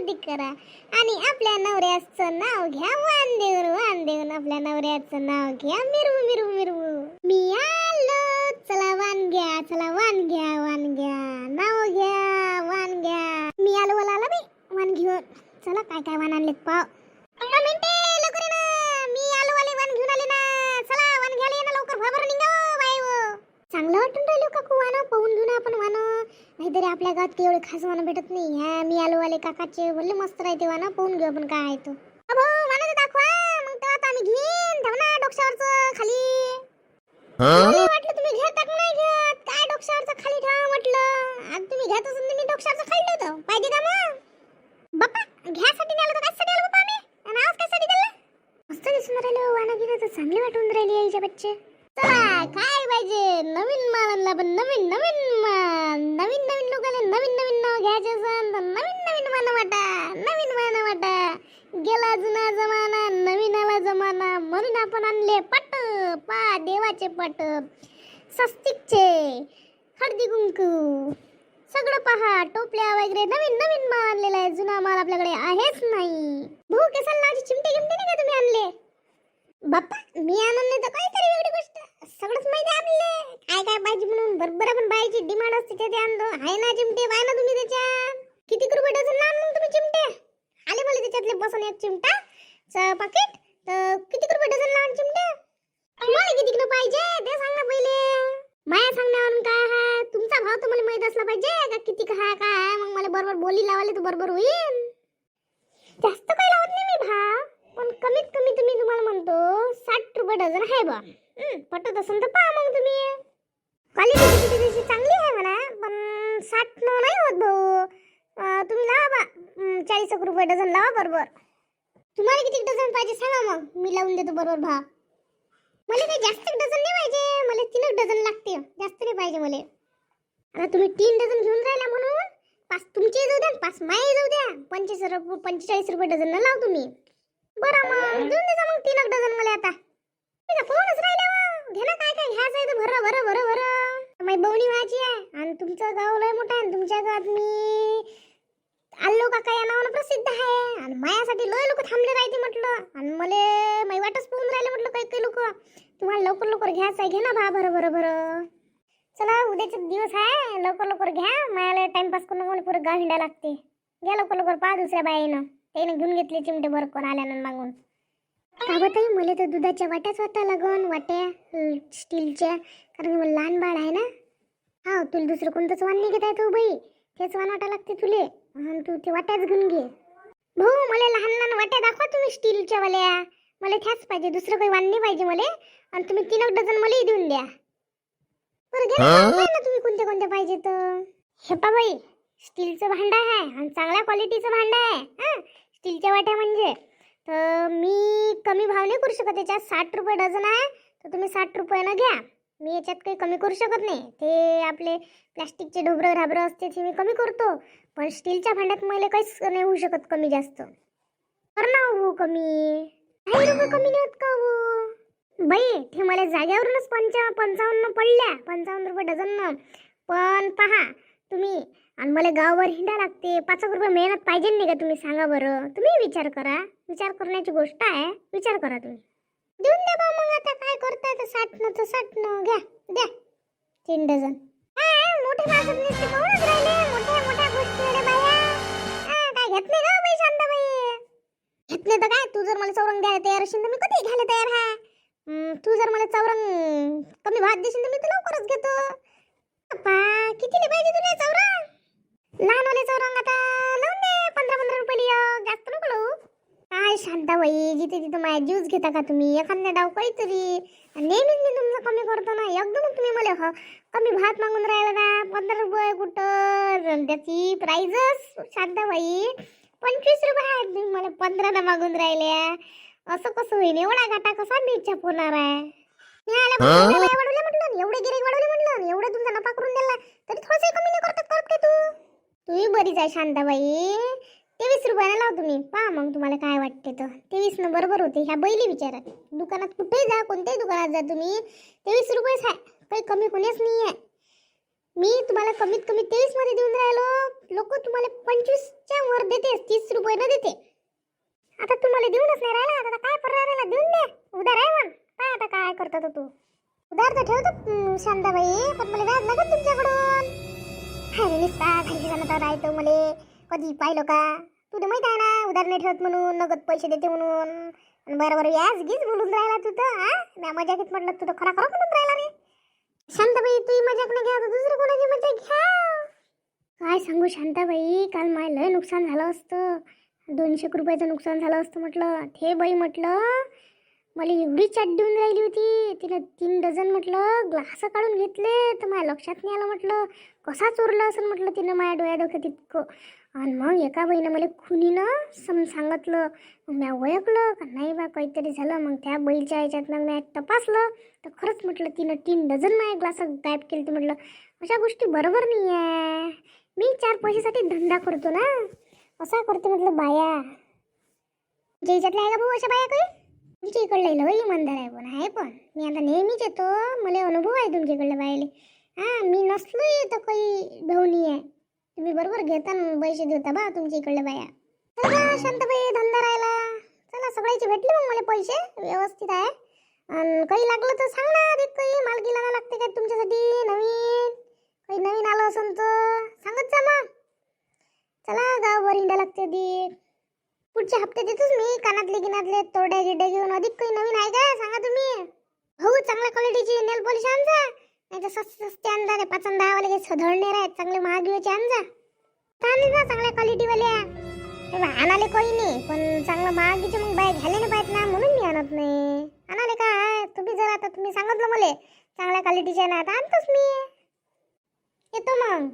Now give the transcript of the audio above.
गर्दी करा. आणि आपल्या नवऱ्याचं नाव घ्या. वानदेव वानदेव आपल्या नवऱ्याचं नाव घ्या. मिरवू मिरवू मिरवू. मी आलो. चला वान घ्या चला वान घ्या वान घ्या. नाव घ्या वान घ्या. मी आलो वाला आला बाई वान घेऊन. चला काय काय वान आणलेत पाव अण्णा मिनटे लवकर ये ना मी आलो वाले वान घेऊन आले ना चला वान घ्यायला ये ना लवकर भरभर निघा बाई हो. चांगलं वाटून राहिलो काकू वानं पाहून घेऊन आपण वानं नाहीतरी आपल्या गावात काही एवढे खास वानं भेटत नाही. ह्या मी आलो वाले काकाचे बोलले मस्त राहते वानं पाहून घेऊ आपण काय आहे तो. अबो वानं तर दाखवा. मग तेव्हा आता आम्ही घेईन. थांब ना डोक्यावरचं खाली. मला वाटलं तुम्ही का नाही घेत? काय डोक्यावरचं खाली ठेवा म्हटलं. आज तुम्ही घेत असून मी डोक्यावरचं पाहिजे का मग? बाप्पा घ्यासाठी नाही आलो तर कशासाठी आलो बाप्पा आम्ही? आणि आज कशासाठी दिलं मस्त दिसून राहिलं वाना गिरा तर चांगले वाटून राहिली आईच्या बच्चे. काय पाहिजे? नवीन माल आणला पण नवीन नवीन माल नवीन नवीन लोकांना नवीन नवीन नाव घ्यायचे असेल तर नवीन नवीन मान वाटा नवीन मान वाटा. गेला जुना जमाना नवीन आला जमाना म्हणून आपण आणले पट पा देवाचे पट. स्वस्तिकचे हळदी कुंकू. सगळं पहा टोपल्या वगैरे नवीन नवीन माल आणलेला आहे. जुना माल आपल्याकडे आहेच नाही. भूके सल्ला लावायचे चिमटे गिमटे नाही का तुम्ही आणले? बाप्पा मी आणून नाही तर काहीतरी वेगळी गोष्ट. सगळंच माहिती आपले काय काय पाहिजे म्हणून? बरोबर आपण बाईची डिमांड असते ते आणतो आहे ना चिमटे? पाय ना तुम्ही त्याच्यात. किती रुपये डझन? ना मग तुम्ही चिमटे. आले मला त्याच्यातले बसून एक चिमटा च पाकिट तर किती रुपये डझन लावून चिमटे? मला किती किलो पाहिजे? ते सांग ना पहिले. माया सांगण्यावरून काय आहे तुमचा भाव तर मला माहीत असला पाहिजे. का किती काय काय आहे मग मला बरोबर बोली लावाले तर बरोबर होईल. जास्त काय लावत नाही मी भाव. पण कमीत कमी तुम्ही तुम्हाला म्हणतो साठ रुपये डझन आहे बा. पटत असेल तर पहा मग तुम्ही. क्वालिटी किती त्याची चांगली आहे म्हणा. पण साठ न नाही होत भाऊ. तुम्ही लावा बा. चाळीस एक रुपये डझन लावा बरोबर. तुम्हाला किती डझन पाहिजे सांगा मग. मी लावून देतो बरोबर भाव मला काही जास्त डझन नाही पाहिजे. मला तीन डझन लागते. जास्त नाही पाहिजे मला. आता तुम्ही तीन डझन घेऊन राहिला म्हणून. पाच तुमचे जाऊ द्या पाच माये जाऊ द्या. पंचवीस रुपये पंचेचाळीस रुपये डझन लाव तुम्ही. बरं मग. देऊन देजा मग तीन एक डझन मला आता ठीक आहे फोनच राहिला वा. घे ना काय काय घ्यायचं आहे तर भरं भरं भरं भरं माझी बवणी व्हायची आहे आणि तुमचं गाव लय मोठं आहे आणि तुमच्या गावात मी आल्लो काका या नावानं प्रसिद्ध आहे. आणि मायासाठी लय लोक थांबले राहते म्हटलं. आणि मला माई वाटच पाहून राहिले म्हटलं काही काही लोक. तुम्हाला लवकर लवकर घ्यायचं आहे घे ना भा बरं बरं बरं. चला उद्याचा दिवस आहे. लवकर लवकर घ्या. मायाला टाइमपास करून मला पुरं गाव हिंडा लागते. घ्या लवकर लवकर पहा दुसऱ्या बाईनं. त्याने घेऊन घेतले चिमटे भर कोण आल्यानं मागून. का मला तर दुधाच्या वाट्याच वाटा लागन वाट्या स्टीलच्या. कारण की मला लहान बाळ आहे ना. हा तुला दुसरं कोणतंच वाण नाही घेता येतो बाई. तेच वाण वाटा लागते तुले. आणि तू ते वाट्याच घेऊन घे. भाऊ मला लहान लहान वाट्या दाखवा तुम्ही स्टीलच्या वाल्या. मला त्याच पाहिजे दुसरं काही वाण नाही पाहिजे मला. आणि तुम्ही तीन एक डझन मलाही देऊन द्या. बरं घ्या ना, तुम्ही कोणत्या कोणत्या पाहिजे तर. हे पा बाई स्टीलचं भांडं आहे आणि चांगल्या क्वालिटीचं भांडं आहे हां? स्टीलच्या वाट्या म्हणजे. तर मी कमी भाव नाही करू शकत याच्यात साठ रुपये डझन आहे. तर तुम्ही साठ रुपयानं घ्या. मी याच्यात काही कमी करू शकत नाही. ते आपले प्लास्टिकचे ढोबरं घाबरं असते ते मी कमी करतो. पण स्टीलच्या भांड्यात मला काहीच नाही होऊ शकत कमी जास्त. कर ना हो कमी. काही रुपये कमी नाही होत का हो? बाई ते मला जाग्यावरूनच पंचा पंचावन्न पडल्या. पंचावन्न रुपये डझन. पण पहा तुम्ही आणि मला गाववर हिंडा लागते. पाच एक रुपये मेहनत पाहिजे नाही का तुम्ही? सांगा बरं. तुम्ही विचार करा. विचार करण्याची गोष्ट आहे. विचार करा तुम्ही. देऊन द्या बा मग आता. काय करताय तर साठणं तर साठणं. घ्या द्या. तीन डझन. काय मोठे माणसं नुसते पाहूनच राहिले. मोठ्या मोठ्या गोष्टी रे बाया. हा, काय घेत नाही का बाई शांताबाई. घेत नाही तर काय? तू जर मला चौरंग द्यायला तयार असेल तर मी कधी घ्यायला तयार हा. तू जर मला चौरंग कमी भात देशील तर मी तर लवकरच घेतो. पप्पा कितीले पाहिजे तुला चौरंग? लहान वाले चौरंग आता लावून दे पंधरा पंधरा रुपये जास्त नको लावू. काय शांताबाई जिथे तिथं माझ्या ज्यूस घेता का तुम्ही? एखाद्या डाव काहीतरी नेहमीच मी तुमचं कमी करतो ना. एकदम तुम्ही मला ह- कमी भात मागून राहिला ना पंधरा रुपये कुठं? त्याची प्राइजच शांताबाई पंचवीस रुपये आहेत तुम्ही मला पंधराला मागून राहिल्या. असं कसं होईल? एवढा घाटा कसा मी इच्छा होणार आहे मी एवढे म्हटलं एवढे गिरेक वाढवले म्हटलं एवढं तुमचा नफा करून दिला तरी थोडंसं कमी नाही करतात करत काय तू. तुम्ही बरीच आहे शांताबाई तेवीस रुपयाला लाव तुम्ही पहा मग तुम्हाला काय वाटते तर. तेवीस न बरोबर होते. ह्या बैली विचारात दुकानात कुठेही जा कोणत्याही दुकानात जा तुम्ही. तेवीस रुपयेच आहे काही कमी कोणीच नाही आहे मी तुम्हाला कमीत कमी तेवीसमध्ये देऊन राहिलो. लोक तुम्हाला पंचवीसच्या वर देते. तीस रुपये न देते. आता तुम्हाला देऊनच नाही राहिला. आता काय परवा राहिला? देऊन दे. उधार आहे मग काय आता काय करतात तू. उधार तर ठेवतो शांताबाई. पण मला व्याज लागत तुमच्याकडून. अरे निस्ता खाली जाणं राहतो मला. कधी पाहिलं का? तुला माहीत आहे ना उधार नाही ठेवत म्हणून नगद पैसे देते म्हणून. आणि बरोबर याच गीच बोलून राहिला तू तर हा? म्या मजा घेत म्हटलं तू तर खरा खरा बोलून राहिला रे. शांताबाई तू मजाक नाही घ्या तर दुसरं कोणाची मजा घ्या? काय सांगू शांताबाई काल माय लय नुकसान झालं असतं. दोनशे रुपयाचं नुकसान झालं असतं म्हटलं. ते बाई म्हटलं मला एवढी चाट देऊन राहिली होती. तिनं तीन डझन म्हटलं ग्लास काढून घेतले तर माझ्या लक्षात नाही आलं म्हटलं. कसा चोरला असं म्हटलं तिनं माझ्या डोळ्या डोक्यात इतकं. आणि मग एका बहिणं मला खुनीनं सम सांगितलं मग मी ओळखलं का नाही बा काहीतरी झालं. मग त्या बैलच्या ह्याच्यात मग मी तपासलं तर खरंच म्हटलं तिनं तीन डझन माझ्या ग्लासात गायब केलं ते म्हटलं अशा गोष्टी बरोबर नाही आहे मी चार पैशासाठी धंदा करतो ना. असा करतो म्हटलं बाया. जे ह्याच्यातल्या आहे का भाऊ अशा बाया काही? तुमच्या इकडलं लय इमानदार आहे पण आहे पण. मी आता नेहमीच येतो मला अनुभव आहे तुमच्याकडलं बायले हां मी नसलो तर काही भाऊनी आहे तुम्ही बरोबर घेता पैसे देता बा तुमच्या इकडल्या बाया. चला शांतबाई धंदा राहिला. चला सगळ्याचे भेटले मग मला पैसे व्यवस्थित आहे. आणि काही लागलं तर सांग ना अधिक काही मालकी लावा लागते काय तुमच्यासाठी नवीन? काही नवीन आलं असेल तर सांगत जा मग. चला गावभर हिंडा लागते अधिक पुढच्या हप्ते देतोच मी कानातले गिनातले तोड्या गिड्या घेऊन अधिक काही नवीन आहे का? सांगा तुम्ही. हो चांगल्या क्वालिटीची नेल पॉलिश आणजा. नाही तर स्वस्त स्वस्त आणजा ते पाचन दहावाले काही सधळणे आहेत चांगले महागीचे आणजा. चालेल ना चांगल्या क्वालिटीवाल्या आणाले काही नाही पण चांगलं महागीचे मग बाय घ्यायला नाही पाहिजे ना म्हणून मी आणत नाही. आणाले काय तुम्ही जर आता तुम्ही सांगितलं मला. चांगल्या क्वालिटीचे ना आता आणतोच मी. येतो मग.